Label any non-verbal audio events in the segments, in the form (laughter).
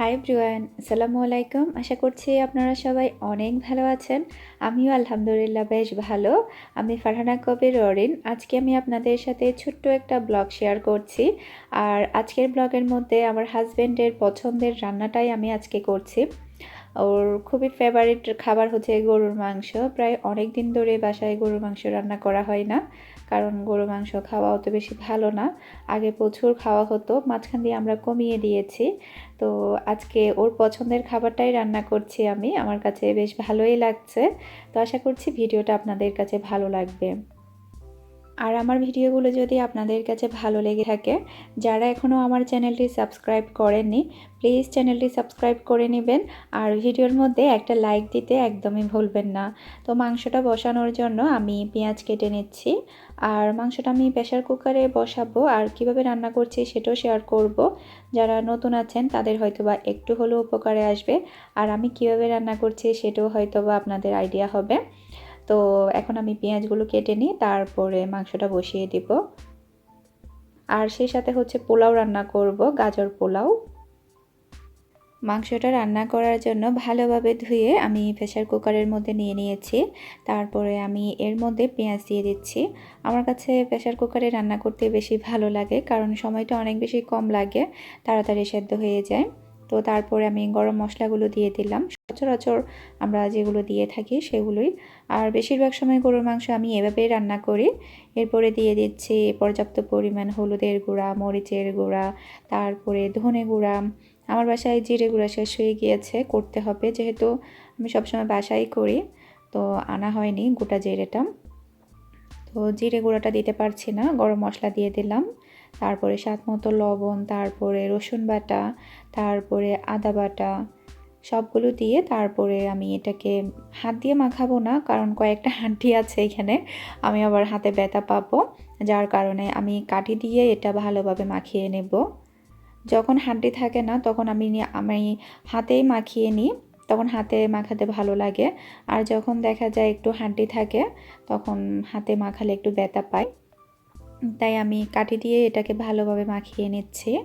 High Brian আসসালামু আলাইকুম আশা করছি আপনারা সবাই অনেক ভালো আছেন। আমিও আলহামদুলিল্লাহ বেশ ভালো। আমি ফারহানা কবির অরিন। আজকে আমি আপনাদের সাথে ছোট্ট একটা ব্লগ শেয়ার করছি। আর আজকের ব্লগের মধ্যে আমার হাজব্যান্ডের পছন্দের রান্নাটাই আমি আজকে করছি। ওর খুবই ফেভারিট খাবার হচ্ছে গরুর মাংস। প্রায় অনেক দিন ধরে বাসায় গরুর মাংস রান্না করা হয় না। কারণ গরু মাংস খাওয়া অত বেশি ভালো না। আগে প্রচুর খাওয়া হতো, মাঝখান দিয়ে আমরা কমিয়ে দিয়েছি। তো আজকে ওর পছন্দের খাবারটাই রান্না করছি আমি। আমার কাছে বেশ ভালোই লাগছে। তো আশা করছি ভিডিওটা আপনাদের কাছে ভালো লাগবে। আর আমার ভিডিওগুলো যদি আপনাদের কাছে ভালো লেগে থাকে, যারা এখনও আমার চ্যানেলটি সাবস্ক্রাইব করেননি, প্লিজ চ্যানেলটি সাবস্ক্রাইব করে নেবেন আর ভিডিওর মধ্যে একটা লাইক দিতে একদমই ভুলবেন না। তো মাংসটা বসানোর জন্য আমি পেঁয়াজ কেটে নিচ্ছি আর মাংসটা আমি প্রেশার কুকারে বসাবো আর কীভাবে রান্না করছি সেটাও শেয়ার করব। যারা নতুন আছেন, তাদের হয়তোবা একটু হলেও উপকারে আসবে। আর আমি কীভাবে রান্না করছি সেটাও হয়তোবা আপনাদের আইডিয়া হবে। তো এখন আমি পেঁয়াজগুলো কেটে নিই তারপরে মাংসটা বসিয়ে দিব। আর সেই সাথে হচ্ছে পোলাও রান্না করব, গাজর পোলাও। মাংসটা রান্না করার জন্য ভালোভাবে ধুয়ে আমি প্রেশার কুকারের মধ্যে নিয়ে নিয়েছি। তারপরে আমি এর মধ্যে পেঁয়াজ দিয়ে দিচ্ছি। আমার কাছে প্রেশার কুকারে রান্না করতে বেশি ভালো লাগে, কারণ সময়টা অনেক বেশি কম লাগে, তাড়াতাড়ি সেদ্ধ হয়ে যায়। তো তারপরে আমি গরম মশলাগুলো দিয়ে দিলাম। সচরাচর আমরা যেগুলো দিয়ে থাকি সেগুলোই। আর বেশিরভাগ সময় গরুর মাংস আমি এভাবেই রান্না করি। এরপরে দিয়ে দিচ্ছি পর্যাপ্ত পরিমাণ হলুদের গুঁড়া, মরিচের গুঁড়া, তারপরে ধনে গুঁড়া। আমার বাসায় জিরে গুঁড়া শেষ হয়ে গিয়েছে, করতে হবে। যেহেতু আমি সবসময় বাসায় করি, তো আনা হয়নি গোটা জিরেটা। তো জিরে গুঁড়াটা দিতে পারছি না, গরম মশলা দিয়ে দিলাম। তারপরে স্বাদ মতো লবণ, তারপরে রসুন বাটা, তারপরে আদা বাটা, সবগুলো দিয়ে তারপরে আমি এটাকে হাত দিয়ে মাখাবো না, কারণ কয়েকটা (laughs) হাঁটি আছে এখানে, আমি আবার হাতে ব্যথা পাবো, যার কারণে আমি কাঠি দিয়ে এটা ভালোভাবে মাখিয়ে নেব। যখন হাঁটি থাকে না, তখন আমি আমি হাতেই মাখিয়ে নিই, তখন হাতে মাখাতে ভালো লাগে, আর যখন দেখা যায় একটু হাঁটি থাকে, তখন হাতে মাখালে একটু ব্যথা পায়। তাই আমি কাঠি দিয়ে এটাকে ভালোভাবে মাখিয়ে নিচ্ছি।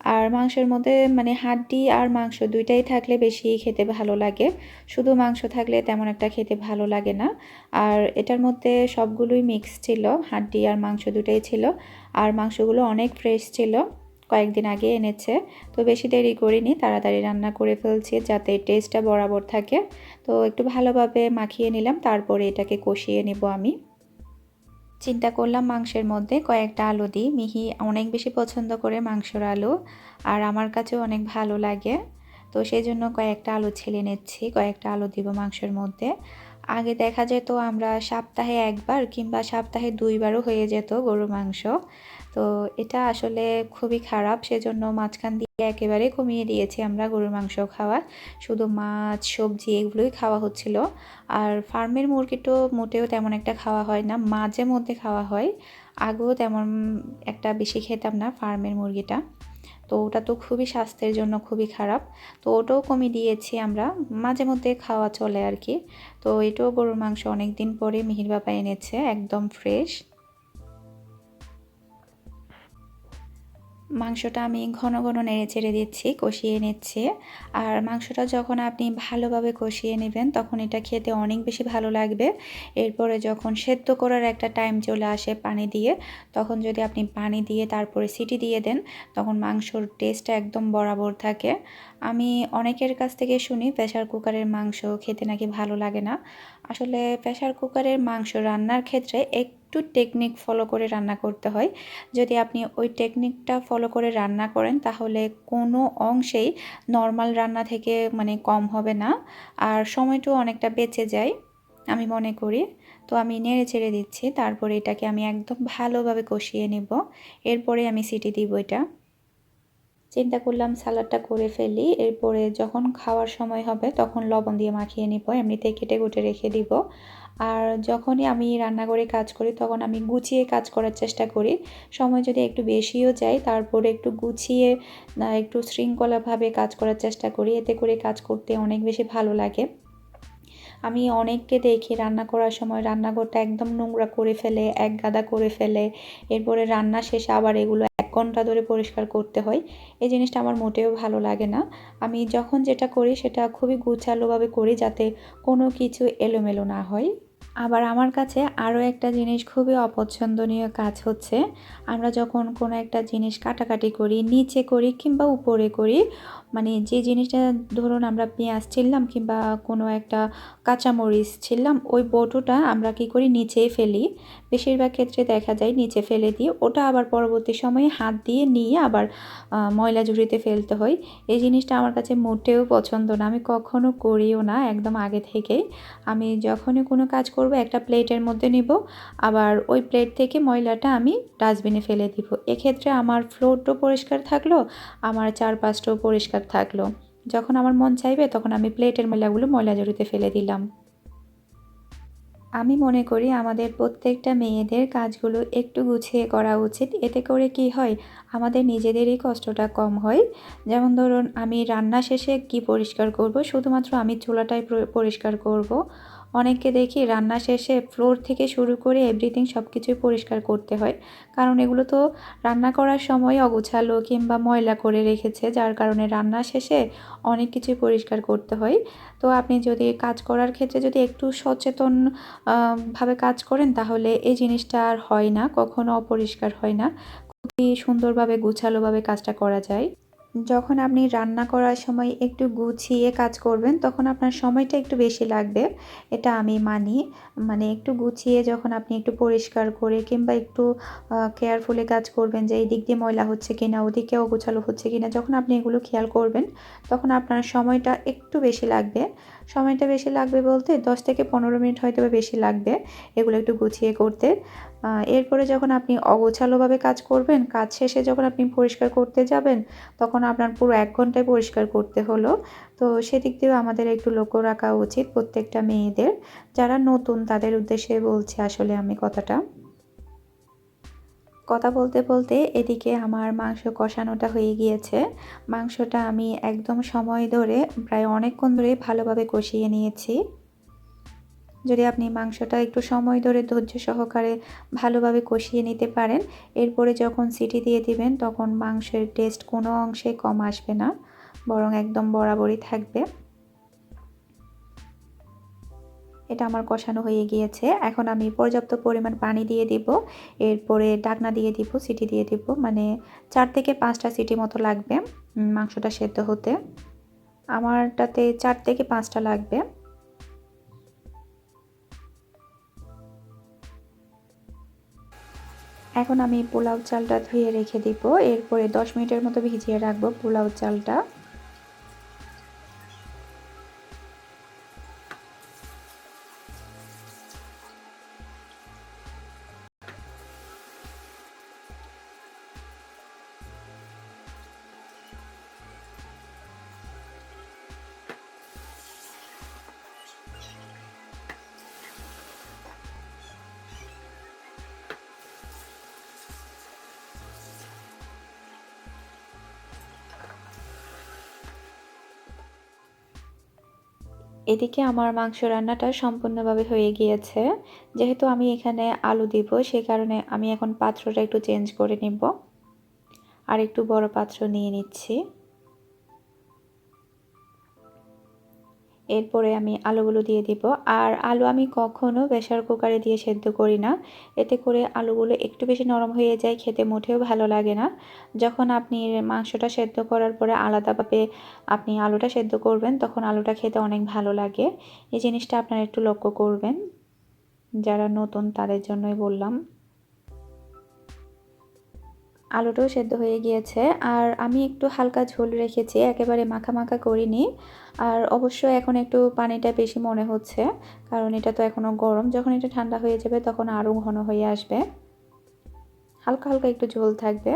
আর মাংসের মধ্যে মানে হাড্ডি আর মাংস দুইটাই থাকলে বেশি খেতে ভালো লাগে। শুধু মাংস থাকলে তেমন একটা খেতে ভালো লাগে না। আর এটার মধ্যে সবগুলোই মিক্স ছিল, হাড্ডি আর মাংস দুটাই ছিল। আর মাংসগুলো অনেক ফ্রেশ ছিল, কয়েকদিন আগে এনেছে। তো বেশি দেরি করিনি, তাড়াতাড়ি রান্না করে ফেলছি যাতে টেস্টটা বরাবর থাকে। তো একটু ভালোভাবে মাখিয়ে নিলাম, তারপরে এটাকে কষিয়ে নেব আমি। চিন্তা করলাম মাংসের মধ্যে কয়েকটা আলু দিই। মিহি অনেক বেশি পছন্দ করে মাংসর আলু আর আমার কাছেও অনেক ভালো লাগে। তো সেই জন্য কয়েকটা আলু ছেলে নিচ্ছি, কয়েকটা আলু দিব মাংসের মধ্যে। আগে দেখা যেত আমরা সপ্তাহে একবার কিংবা সপ্তাহে দুইবারও হয়ে যেত গরু মাংস। তো এটা আসলে খুবই খারাপ। সেজন্য মাঝখান দিয়ে একেবারে কমিয়ে দিয়েছি আমরা গরুর মাংস খাওয়া। শুধু মাছ, সবজি এগুলোই খাওয়া হচ্ছিল। আর ফার্মের মুরগি তো মোটেও তেমন একটা খাওয়া হয় না, মাঝে মধ্যে খাওয়া হয়। আগেও তেমন একটা বেশি খেতাম না ফার্মের মুরগিটা। তো ওটা তো খুবই স্বাস্থ্যের জন্য খুবই খারাপ। তো ওটাও কমিয়ে দিয়েছি আমরা, মাঝে মধ্যে খাওয়া চলে আর কি। তো এটাও গরুর মাংস অনেক দিন পরে মিহির বাবা এনেছে, একদম ফ্রেশ মাংসটা আমি ঘন ঘন নেড়ে ছেড়ে দিচ্ছি, কষিয়ে নিচ্ছি। আর মাংসটা যখন আপনি ভালোভাবে কষিয়ে নেবেন, তখন এটা খেতে অনেক বেশি ভালো লাগবে। এরপরে যখন সেদ্ধ করার একটা টাইম চলে আসে পানি দিয়ে, তখন যদি আপনি পানি দিয়ে তারপরে সিটি দিয়ে দেন, তখন মাংসর টেস্টটা একদম বরাবর থাকে। আমি অনেকের কাছ থেকে শুনি প্রেশার কুকারের মাংস খেতে নাকি ভালো লাগে না? আসলে প্রেশার কুকারের মাংস রান্নার ক্ষেত্রে একটু টেকনিক ফলো করে রান্না করতে হয়। যদি আপনি ওই টেকনিকটা ফলো করে রান্না করেন, তাহলে কোনো অংশেই নর্মাল রান্না থেকে মানে কম হবে না। আর সময়টাও অনেকটা বেঁচে যায়, আমি মনে করি। তো আমি নেড়ে চেড়ে দিচ্ছি, তারপরে এটাকে আমি একদম ভালোভাবে কষিয়ে নেব। এরপরে আমি সিটি দিব এটা। চিন্তা করলাম সালাডটা করে ফেলি, এরপরে যখন খাওয়ার সময় হবে, তখন লবণ দিয়ে মাখিয়ে নিব। এমনিতে কেটে কুটে রেখে দিব। আর যখনই আমি রান্নাঘরে কাজ করি, তখন আমি গুছিয়ে কাজ করার চেষ্টা করি। সময় যদি একটু বেশিও যায়, তারপরে একটু গুছিয়ে একটু শৃঙ্খলাভাবে কাজ করার চেষ্টা করি। এতে করে কাজ করতে অনেক বেশি ভালো লাগে। আমি অনেককে দেখি রান্না করার সময় রান্নাঘরটা একদম নোংরা করে ফেলে, এক গাদা করে ফেলে। এরপরে রান্না শেষে আবার এগুলো এক ঘণ্টা ধরে পরিষ্কার করতে হয়। এই জিনিসটা আমার মোটেও ভালো লাগে না। আমি যখন যেটা করি, সেটা খুবই গুছালোভাবে করি যাতে কোনো কিছু এলোমেলো না হয়। আবার আমার কাছে আরও একটা জিনিস খুবই অপছন্দনীয় কাজ হচ্ছে, আমরা যখন কোনো একটা জিনিস কাটাকাটি করি, নিচে করি কিংবা উপরে করি মানে যে জিনিসটা ধরুন আমরা পেঁয়াজ ছিললাম কিংবা কোনো একটা কাঁচামরিচ ছিললাম ওই বটুটা আমরা কি করি, নিচেই ফেলি। বেশিরভাগ ক্ষেত্রে দেখা যায় নিচে ফেলে দিই, ওটা আবার পরবর্তী সময়ে হাত দিয়ে নিয়ে আবার ময়লা ঝুড়িতে ফেলতে হয়। এই জিনিসটা আমার কাছে মোটেও পছন্দ না, আমি কখনো করিও না, একদম আগে থেকেই। আমি যখনই কোনো কাজ করব, একটা প্লেটের মধ্যে নিব। আবার ওই প্লেট থেকে ময়লাটা আমি ডাস্টবিনে ফেলে দিব। এক্ষেত্রে আমার ফ্লোরটাও পরিষ্কার থাকল, আমার চারপাশটাও পরিষ্কার থাকল। যখন আমার মন চাইবে, তখন আমি প্লেটের ময়লাগুলো ময়লা জড়িতে ফেলে দিলাম। আমি মনে করি আমাদের প্রত্যেকটা মেয়েদের কাজগুলো একটু গুছিয়ে করা উচিত। এতে করে কি হয়? আমাদের নিজেদেরই কষ্টটা কম হয়। যেমন ধরুন, আমি রান্না শেষে কি পরিষ্কার করব? শুধুমাত্র আমি চুলাটাই পরিষ্কার করব। অনেককে দেখি রান্না শেষে ফ্লোর থেকে শুরু করে এভরিথিং সব কিছুই পরিষ্কার করতে হয়। কারণ এগুলো তো রান্না করার সময় অগোছালো কিংবা ময়লা করে রেখেছে, যার কারণে রান্না শেষে অনেক কিছুই পরিষ্কার করতে হয়। তো আপনি যদি কাজ করার ক্ষেত্রে যদি একটু সচেতন ভাবে কাজ করেন, তাহলে এই জিনিসটা আর হয় না, কখনো অপরিষ্কার হয় না। খুবই সুন্দরভাবে, গুছালোভাবে কাজটা করা যায়। যখন আপনি রান্না করার সময় একটু গুছিয়ে কাজ করবেন, তখন আপনার সময়টা একটু বেশি লাগবে। এটা আমি মানি। মানে একটু গুছিয়ে যখন আপনি একটু পরিষ্কার করে কিংবা একটু কেয়ারফুলে কাজ করবেন যে এই দিক দিয়ে ময়লা হচ্ছে কি কিনা, ওদিকেও গোছালো হচ্ছে কি না যখন আপনি এগুলো খেয়াল করবেন, তখন আপনার সময়টা একটু বেশি লাগবে। সময়টা বেশি লাগবে বলতে দশ থেকে পনেরো মিনিট হয়তো বেশি লাগবে এগুলো একটু গুছিয়ে করতে। এরপরে যখন আপনি অগোছালোভাবে কাজ করবেন, কাজ শেষে যখন আপনি পরিষ্কার করতে যাবেন, তখন আপনার পুরো এক ঘন্টায় পরিষ্কার করতে হলো। তো সেদিক দিয়েও আমাদের একটু লক্ষ্য রাখা উচিত প্রত্যেকটা মেয়েদের। যারা নতুন তাদের উদ্দেশ্যে বলছি আসলে আমি কথাটা। কথা বলতে বলতে এদিকে আমার মাংস কষানোটা হয়ে গিয়েছে। মাংসটা আমি একদম সময় ধরে, প্রায় অনেকক্ষণ ধরে ভালোভাবে কষিয়ে নিয়েছি। যদি আপনি মাংসটা একটু সময় ধরে ধৈর্য সহকারে ভালোভাবে কষিয়ে নিতে পারেন, এরপরে যখন সিটি দিয়ে দিবেন, তখন মাংসের টেস্ট কোনো অংশে কম আসবে না, বরং একদম বরাবরই থাকবে। এটা আমার কষানো হয়ে গিয়েছে। এখন আমি পর্যাপ্ত পরিমাণ পানি দিয়ে দিব। এরপরে ডাকনা দিয়ে দিব, সিটি দিয়ে দিব। মানে চার থেকে পাঁচটা সিটি মতো লাগবে মাংসটা সেদ্ধ হতে। আমারটাতে চার থেকে পাঁচটা লাগবে। এখন আমি পোলাও চালটা ধুয়ে রেখে দিব। এরপরে দশ মিনিটের মতো ভিজিয়ে রাখব পোলাও চালটা। এদিকে আমার মাংস রান্নাটা সম্পূর্ণভাবে হয়ে গিয়েছে। যেহেতু আমি এখানে আলু দিব, সে কারণে আমি এখন পাত্রটা একটু চেঞ্জ করে নিব। আর একটু বড় পাত্র নিয়ে নিচ্ছি। এরপরে আমি আলুগুলো দিয়ে দিব। আর আলু আমি কখনো প্রেশার কুকারে দিয়ে সেদ্ধ করি না। এতে করে আলুগুলো একটু বেশি নরম হয়ে যায়, খেতে মোটেও ভালো লাগে না। যখন আপনি মাংসটা সেদ্ধ করার পরে আলাদাভাবে আপনি আলুটা সেদ্ধ করবেন, তখন আলুটা খেতে অনেক ভালো লাগে। এই জিনিসটা আপনারা একটু লক্ষ্য করবেন। যারা নতুন তাদের জন্যই বললাম। আলুটাও সেদ্ধ হয়ে গিয়েছে। আর আমি একটু হালকা ঝোল রেখেছি, একেবারে মাখা মাখা করিনি। আর অবশ্য এখন একটু পানিটা বেশি মনে হচ্ছে, কারণ এটা তো এখনও গরম। যখন এটা ঠান্ডা হয়ে যাবে তখন আরও ঘন হয়ে আসবে। হালকা হালকা একটু ঝোল থাকবে।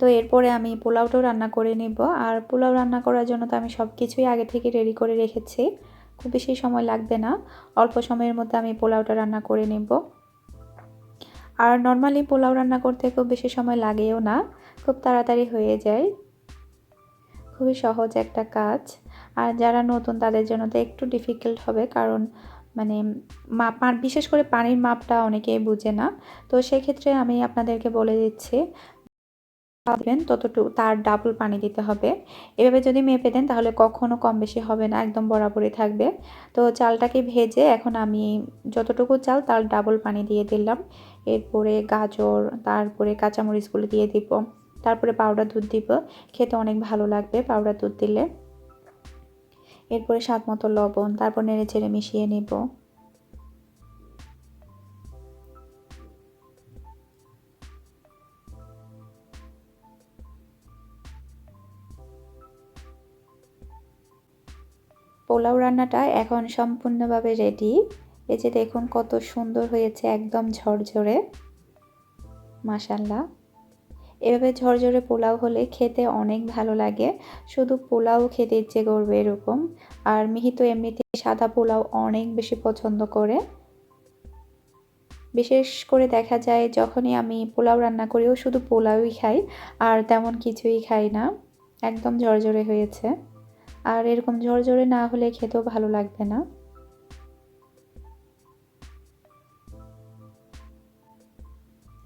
তো এরপরে আমি পোলাওটাও রান্না করে নিব। আর পোলাও রান্না করার জন্য তো আমি সব কিছুই আগে থেকে রেডি করে রেখেছি। খুব বেশি সময় লাগবে না। অল্প সময়ের মধ্যে আমি পোলাওটা রান্না করে নেব। আর নর্মালি পোলাও রান্না করতে খুব বেশি সময় লাগেও না, খুব তাড়াতাড়ি হয়ে যায়। খুবই সহজ একটা কাজ। আর যারা নতুন তাদের জন্য তো একটু ডিফিকাল্ট হবে কারণ মানে মাপ বিশেষ করে পানির মাপটা অনেকেই বুঝে না। তো সেক্ষেত্রে আমি আপনাদেরকে বলে দিচ্ছি দেবেন ততটুকু, তার ডাবল পানি দিতে হবে। এভাবে যদি মেপে দেন তাহলে কখনো কম বেশি হবে না, একদম বরাবরই থাকবে। তো চালটাকে ভেজে এখন আমি যতটুকু চাল তার ডাবল পানি দিয়ে দিলাম। এরপরে গাজর, তারপরে কাঁচামরিচগুলো দিয়ে দিব। তারপরে পাউডার দুধ দিব। খেতে অনেক ভালো লাগবে পাউডার দুধ দিলে। এরপরে স্বাদ মতো লবণ, তারপর নেড়ে চেড়ে মিশিয়ে নেব। পোলাও রান্নাটা এখন সম্পূর্ণভাবে রেডি এই যে দেখুন কত সুন্দর হয়েছে, একদম ঝরঝরে। মাসাল্লাহ এভাবে ঝরঝরে পোলাও হলে খেতে অনেক ভালো লাগে। শুধু পোলাও খেতে ইচ্ছে করবে এরকম। আর মিহি তো এমনিতে সাদা পোলাও অনেক বেশি পছন্দ করে। বিশেষ করে দেখা যায় যখনই আমি পোলাও রান্না করিও শুধু পোলাওই খাই, আর তেমন কিছুই খাই না। একদম ঝরঝরে হয়েছে। আর এরকম ঝরঝরে না হলে খেতেও ভালো লাগবে না।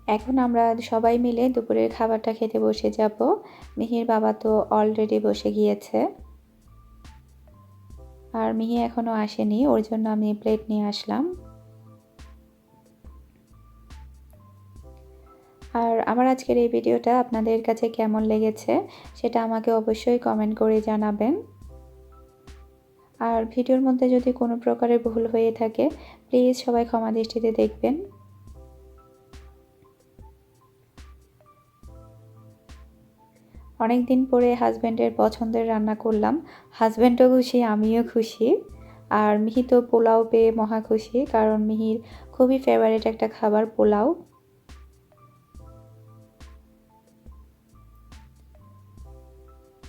এখন আমরা সবাই মিলে দুপুরের খাবারটা খেতে বসে যাব। মিহির বাবা তো অলরেডি বসে গিয়েছে। আর মিহি এখনও আসেনি, ওর জন্য আমি প্লেট নিয়ে আসলাম। আর আমার আজকের এই ভিডিওটা আপনাদের কাছে কেমন লেগেছে, সেটা আমাকে অবশ্যই কমেন্ট করে জানাবেন। আর ভিডিওর মধ্যে যদি কোনো প্রকারের ভুল হয়ে থাকে প্লিজ সবাই ক্ষমা দৃষ্টিতে দেখবেন। অনেক দিন পরে হাজব্যান্ডের পছন্দের রান্না করলাম। হাজব্যান্ডও খুশি, আমিও খুশি। আর মিহি তো পোলাও পেয়ে মহা খুশি, কারণ মিহির খুবই ফেভারিট একটা খাবার পোলাও।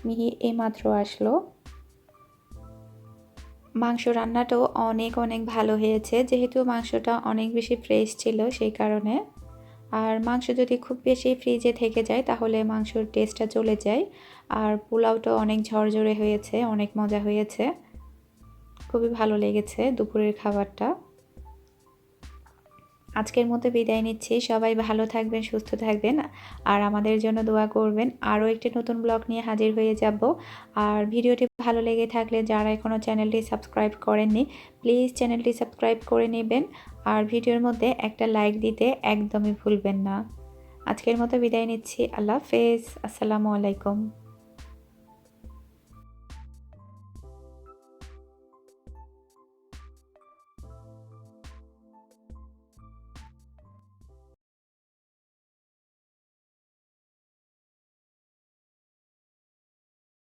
মিহি এইমাত্র আসলো। মাংস রান্নাটাও অনেক অনেক ভালো হয়েছে। যেহেতু মাংসটা অনেক বেশি ফ্রেশ ছিল সেই কারণে। আর মাংস যদি খুব বেশি ফ্রিজে থেকে যায়, তাহলে মাংসর টেস্টটা চলে যায়। আর পোলাওটাও অনেক ঝরঝরে হয়েছে, অনেক মজা হয়েছে। খুবই ভালো লেগেছে দুপুরের খাবারটা। আজকের মতো বিদায় নিচ্ছি। সবাই ভালো থাকবেন, সুস্থ থাকবেন আর আমাদের জন্য দোয়া করবেন। আরও একটি নতুন ব্লগ নিয়ে হাজির হয়ে যাব। আর ভিডিওটি ভালো লেগে থাকলে যারা এখনও চ্যানেলটি সাবস্ক্রাইব করেননি, প্লিজ চ্যানেলটি সাবস্ক্রাইব করে নেবেন। আর ভিডিওর মধ্যে একটা লাইক দিতে একদমই ভুলবেন না। আজকের মতো বিদায় নিচ্ছি। আল্লাহ হাফেজ। আসসালামু আলাইকুম।